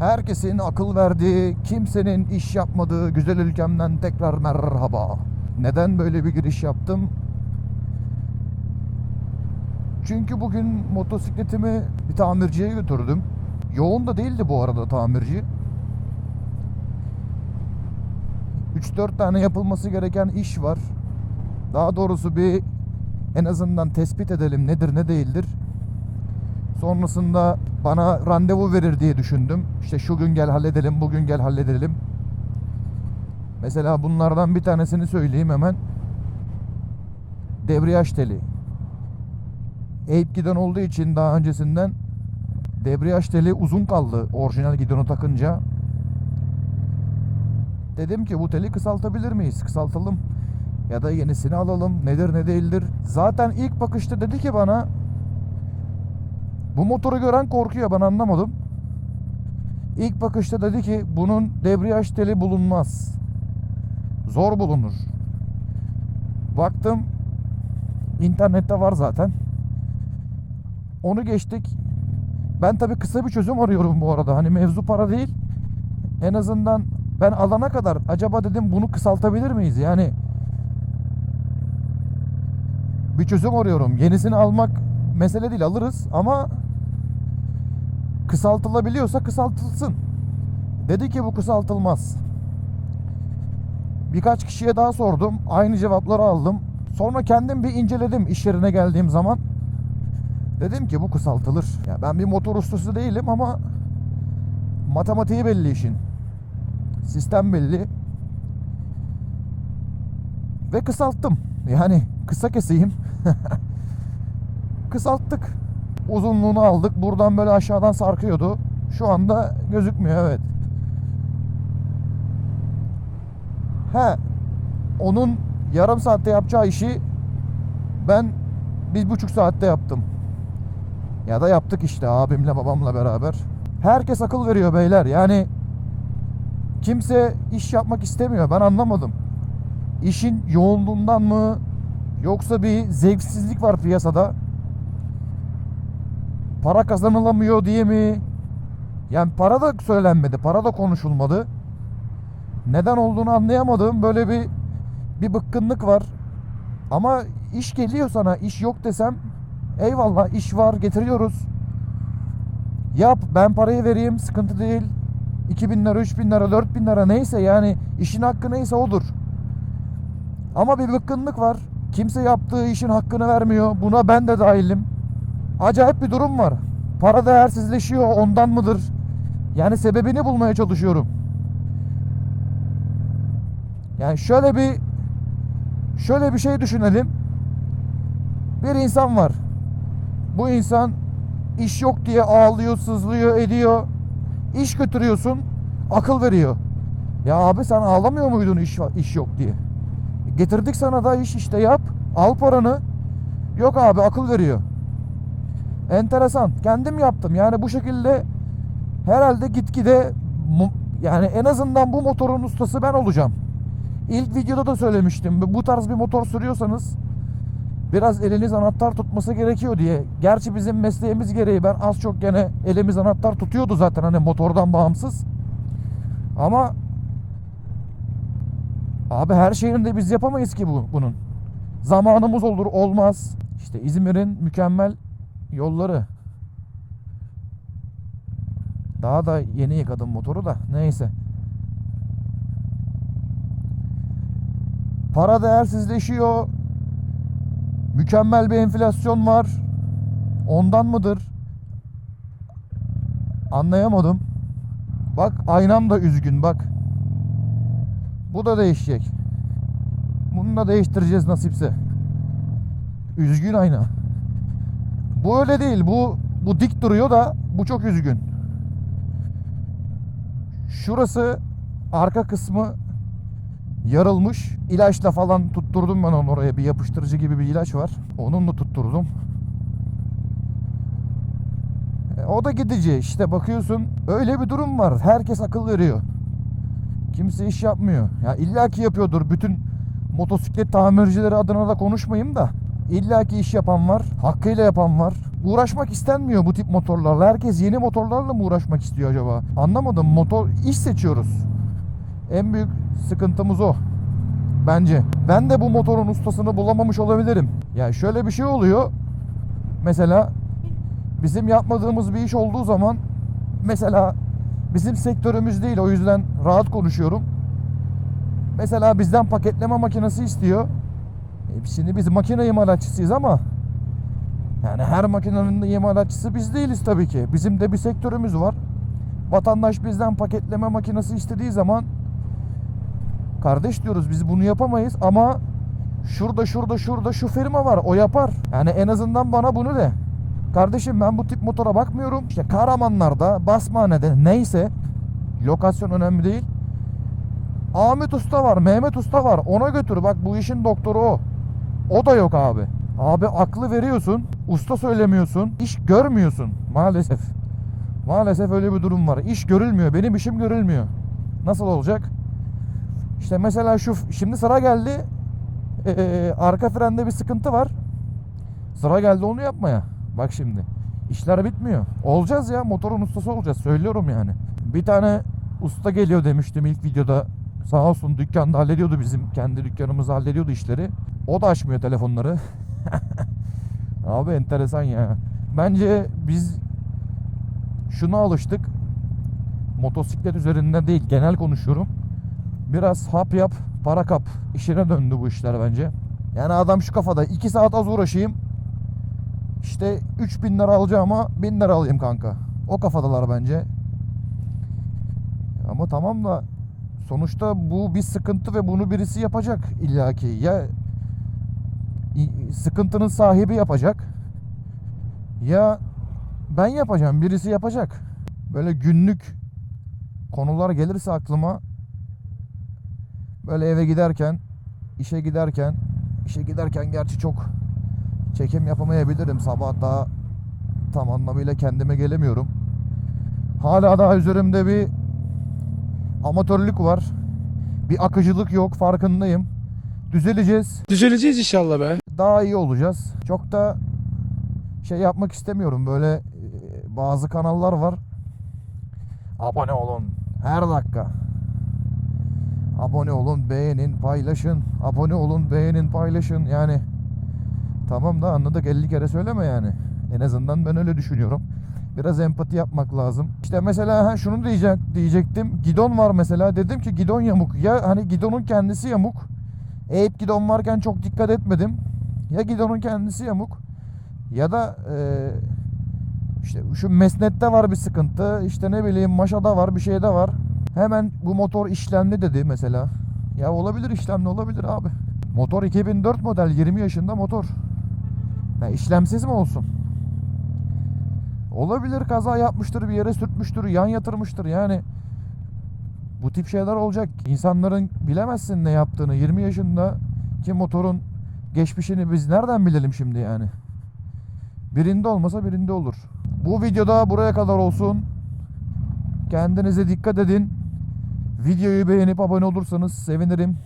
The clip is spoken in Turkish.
Herkesin akıl verdiği, kimsenin iş yapmadığı güzel ülkemden tekrar merhaba. Neden böyle bir giriş yaptım? Çünkü bugün motosikletimi bir tamirciye götürdüm. Yoğun da değildi bu arada tamirci. 3-4 tane yapılması gereken iş var. Daha doğrusu bir en azından tespit edelim nedir ne değildir. Sonrasında bana randevu verir diye düşündüm. İşte şu gün gel halledelim, bugün gel halledelim. Mesela bunlardan bir tanesini söyleyeyim hemen. Debriyaj teli. Eyüp giden olduğu için daha öncesinden debriyaj teli uzun kaldı orijinal gidonu takınca. Dedim ki bu teli kısaltabilir miyiz? Kısaltalım. Ya da yenisini alalım. Nedir ne değildir. Zaten ilk bakışta dedi ki bana bu motoru gören korkuyor ben anlamadım. İlk bakışta dedi ki bunun debriyaj teli bulunmaz. Zor bulunur. Baktım internette var zaten. Onu geçtik. Ben tabii kısa bir çözüm arıyorum bu arada. Hani mevzu para değil. En azından ben alana kadar acaba dedim bunu kısaltabilir miyiz? Yani bir çözüm arıyorum. Yenisini almak mesele değil alırız ama kısaltılabiliyorsa kısaltılsın. Dedi ki bu kısaltılmaz. Birkaç kişiye daha sordum. Aynı cevapları aldım. Sonra kendim bir inceledim iş yerine geldiğim zaman. Dedim ki bu kısaltılır. Ya ben bir motor ustası değilim ama matematiği belli işin. Sistem belli. Ve kısalttım. Yani kısa keseyim. Kısalttık. Uzunluğunu aldık. Buradan böyle aşağıdan sarkıyordu. Şu anda gözükmüyor evet. He. Onun yarım saatte yapacağı işi ben bir buçuk saatte yaptım. Ya da yaptık işte abimle babamla beraber. Herkes akıl veriyor beyler. Yani kimse iş yapmak istemiyor. Ben anlamadım. İşin yoğunluğundan mı yoksa bir zevksizlik var piyasada? Para kazanılamıyor diye mi? Yani para da söylenmedi, para da konuşulmadı. Neden olduğunu anlayamadım. Böyle bir bir bıkkınlık var. Ama iş geliyor sana, iş yok desem eyvallah iş var getiriyoruz. Yap ben parayı vereyim sıkıntı değil. 2000 lira, 3000 lira, 4000 lira neyse yani işin hakkı neyse odur. Ama bir bıkkınlık var. Kimse yaptığı işin hakkını vermiyor. Buna ben de dahilim. Acayip bir durum var. Para değersizleşiyor ondan mıdır? Yani sebebini bulmaya çalışıyorum. Yani şöyle bir şöyle bir şey düşünelim. Bir insan var. Bu insan iş yok diye ağlıyor, sızlıyor, ediyor. İş götürüyorsun, akıl veriyor. Ya abi sen ağlamıyor muydun iş iş yok diye? Getirdik sana da iş işte yap. Al paranı. Yok abi akıl veriyor. Enteresan. Kendim yaptım. Yani bu şekilde herhalde gitgide yani en azından bu motorun ustası ben olacağım. İlk videoda da söylemiştim. Bu tarz bir motor sürüyorsanız biraz eliniz anahtar tutması gerekiyor diye. Gerçi bizim mesleğimiz gereği ben az çok gene elimiz anahtar tutuyordu zaten hani motordan bağımsız. Ama abi her şeyini de biz yapamayız ki bu bunun. Zamanımız olur olmaz. İşte İzmir'in mükemmel yolları. Daha da yeni yıkadım motoru da neyse. Para değersizleşiyor. Mükemmel bir enflasyon var. Ondan mıdır? Anlayamadım. Bak aynam da üzgün bak. Bu da değişecek. Bunu da değiştireceğiz nasipse. Üzgün ayna. Bu öyle değil. Bu bu dik duruyor da bu çok üzgün. Şurası arka kısmı yarılmış. İlaçla falan tutturdum ben onu oraya. Bir yapıştırıcı gibi bir ilaç var. Onunla tutturdum. E, o da gidici. İşte bakıyorsun öyle bir durum var. Herkes akıl veriyor. Kimse iş yapmıyor. Ya illaki yapıyordur. Bütün motosiklet tamircileri adına da konuşmayayım da İlla ki iş yapan var, hakkıyla yapan var. Uğraşmak istenmiyor bu tip motorlarla. Herkes yeni motorlarla mı uğraşmak istiyor acaba? Anlamadım. Motor iş seçiyoruz. En büyük sıkıntımız o. Bence. Ben de bu motorun ustasını bulamamış olabilirim. Yani şöyle bir şey oluyor. Mesela bizim yapmadığımız bir iş olduğu zaman mesela bizim sektörümüz değil o yüzden rahat konuşuyorum. Mesela bizden paketleme makinesi istiyor. E, şimdi biz makine imalatçısıyız ama yani her makinenin de imalatçısı biz değiliz tabii ki. Bizim de bir sektörümüz var. Vatandaş bizden paketleme makinesi istediği zaman kardeş diyoruz biz bunu yapamayız ama şurada şurada şurada şu firma var o yapar. Yani en azından bana bunu de. Kardeşim ben bu tip motora bakmıyorum. İşte Karamanlar'da, Basmane'de neyse lokasyon önemli değil. Ahmet Usta var, Mehmet Usta var. Ona götür. Bak bu işin doktoru o. O da yok abi. Abi aklı veriyorsun, usta söylemiyorsun, iş görmüyorsun maalesef. Maalesef öyle bir durum var. İş görülmüyor. Benim işim görülmüyor. Nasıl olacak? İşte mesela şu şimdi sıra geldi. Ee, arka frende bir sıkıntı var. Sıra geldi onu yapmaya. Bak şimdi. İşler bitmiyor. Olacağız ya. Motorun ustası olacağız. Söylüyorum yani. Bir tane usta geliyor demiştim ilk videoda. Sağ olsun dükkanda hallediyordu bizim. Kendi dükkanımızda hallediyordu işleri. O da açmıyor telefonları. Abi enteresan ya. Bence biz şuna alıştık. Motosiklet üzerinden değil genel konuşuyorum. Biraz hap yap, para kap işine döndü bu işler bence. Yani adam şu kafada 2 saat az uğraşayım. İşte 3000 lira alacağıma 1000 lira alayım kanka. O kafadalar bence. Ama tamam da sonuçta bu bir sıkıntı ve bunu birisi yapacak illaki. Ya sıkıntının sahibi yapacak ya ben yapacağım birisi yapacak. Böyle günlük konular gelirse aklıma böyle eve giderken işe giderken işe giderken gerçi çok çekim yapamayabilirim sabah daha tam anlamıyla kendime gelemiyorum. Hala daha üzerimde bir amatörlük var. Bir akıcılık yok farkındayım. Düzeleceğiz. Düzeleceğiz inşallah be. Daha iyi olacağız. Çok da şey yapmak istemiyorum. Böyle e, bazı kanallar var. Abone olun. Her dakika. Abone olun, beğenin, paylaşın. Abone olun, beğenin, paylaşın. Yani tamam da anladık 50 kere söyleme yani. En azından ben öyle düşünüyorum. Biraz empati yapmak lazım. İşte mesela ha, şunu diyecek, diyecektim. Gidon var mesela. Dedim ki gidon yamuk. Ya hani gidonun kendisi yamuk. Eyüp gidon varken çok dikkat etmedim. Ya gidonun kendisi yamuk ya da e, işte şu mesnette var bir sıkıntı. İşte ne bileyim maşada var bir şeyde var. Hemen bu motor işlemli dedi mesela. Ya olabilir işlemli olabilir abi. Motor 2004 model 20 yaşında motor. Ya işlemsiz mi olsun? Olabilir kaza yapmıştır bir yere sürtmüştür yan yatırmıştır yani. Bu tip şeyler olacak. İnsanların bilemezsin ne yaptığını. 20 yaşında ki motorun geçmişini biz nereden bilelim şimdi yani? Birinde olmasa birinde olur. Bu videoda buraya kadar olsun. Kendinize dikkat edin. Videoyu beğenip abone olursanız sevinirim.